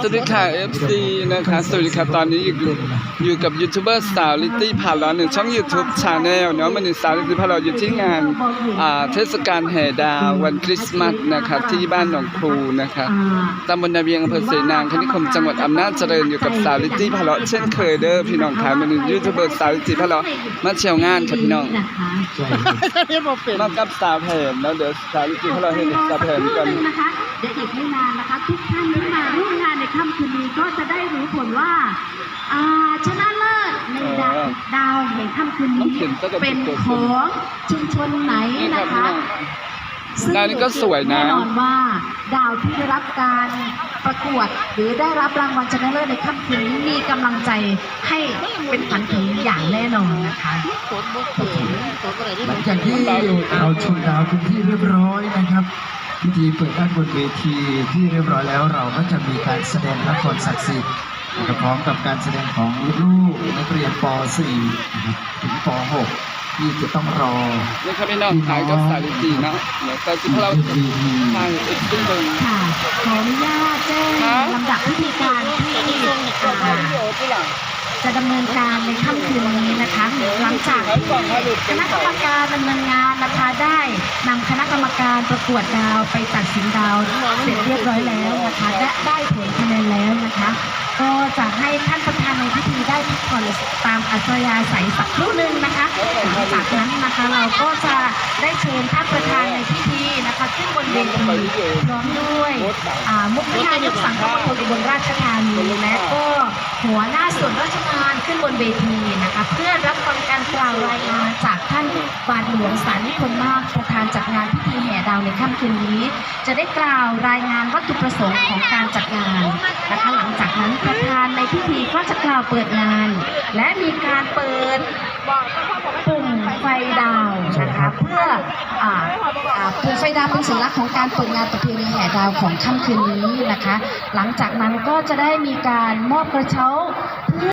สวัสดีค่ะ FC นะคะ สวัสดีค่ะตอนนี้อยู่อยู่กับยูทูบเบอร์สาวลิตตี้ผ่านร้อนหนึ่งช่อง YouTube Channel เนาะมันสาวลิตตี้ผ่านร้อนอยู่ที่งานอ่าเทศกาลแห่ดาววันคริสต์มาสนะคะที่บ้านหนองครูนะคะตำบลนาเวียงอำเภอเสนางคณิคมจังหวัดอำนาจเจริญอยู่กับสาวลิตตี้ผ่านร้อนเช่นเคยเด้อพี่น้องค่ะมันยูทูบเบอร์สาวลิตตี้ผ่านร้อนมาเชียวงานค่ะพี่น้องนะคะมากับสาวแผ่นแล้วเดี๋ยวสาวลิตตี้ผ่านร้อนให้สาวแผ่นกันนะคะเดี๋ยวอีกไม่นานนะคะทุกท่านที่มา ผลว่าอ่าชนะเลิศในดาวดาวในค่ำคืนนี้เป็นของชุมชนไหนนี่ค่ะนะพี่คะน้องดาวนี้ก็สวยนะแน่นอนว่า ดาวที่ได้รับการประกวด หรือได้รับรางวัลชนะเลิศในค่ำคืนนี้มีกำลังใจให้เป็นฝันถึงอย่างแน่นอนนะคะหลังจากที่เราชมดาวเป็นที่เรียบร้อยนะครับพิธีเปิดด้านบนเวทีที่เรียบร้อยแล้วเราก็จะมีการแสดงละครศักดิ์สิทธิ์นะครับ พร้อมกับการแสดงของลูกนักเรียนป .4 ถึงป .6 ที่จะต้องรอนี่ครับพี่น้องขายกับสาลิตีเนาะเดี๋ยวแต่ที่เราทางอ็กซ์ตึ้งเบิงค่ะขออนุญาตแจ้งลำดับพิธีการที่อ่าจะดำเนินการในค่ำคืนนี้นะคะหลังจากที่คณะกรรมการดำเนินงานนะคะได้นำคณะกรรมการประกวดดาวไปตัดสินดาวเสร็จเรียบร้อยแล้วนะคะและได้ผลคะแนนแล้วนะคะ ก็จะให้ท่านประธานในพิธีได้พักผ่อนตามอัธยาศัยสักครู่หนึ่งนะคะหลังจากนั้นนะคะเราก็จะได้เชิญท่านประธานในพิธีนะคะขึ้นบนเวทีพร้อมด้วยมุขนายกสังคมนอุบลราชธานีและก็หัวหน้าส่วนราชการขึ้นบนเวทีนะคะเพื่อรับฟังการกล่าวรายงานจากท่าน บาทหลวงสานิพนธ์มากประธานจัดงานพิธีแห่ดาวในค่ำคืนนี้ จะได้กล่าวรายงานวัตถุประสงค์ของการจัดงานนะคะหลังจากนั้นประธานในพิธีก็จะกล่าวเปิดงาน และมีการเปิดปุ่มไฟดาวนะคะเพื่ออปุ่มไฟดาวเป็นสัญลักษณ์ของการเปิดงานประเพณีแห่ดาวของค่ำคืนนี้นะคะ หลังจากนั้นก็จะได้มีการมอบกระเช้า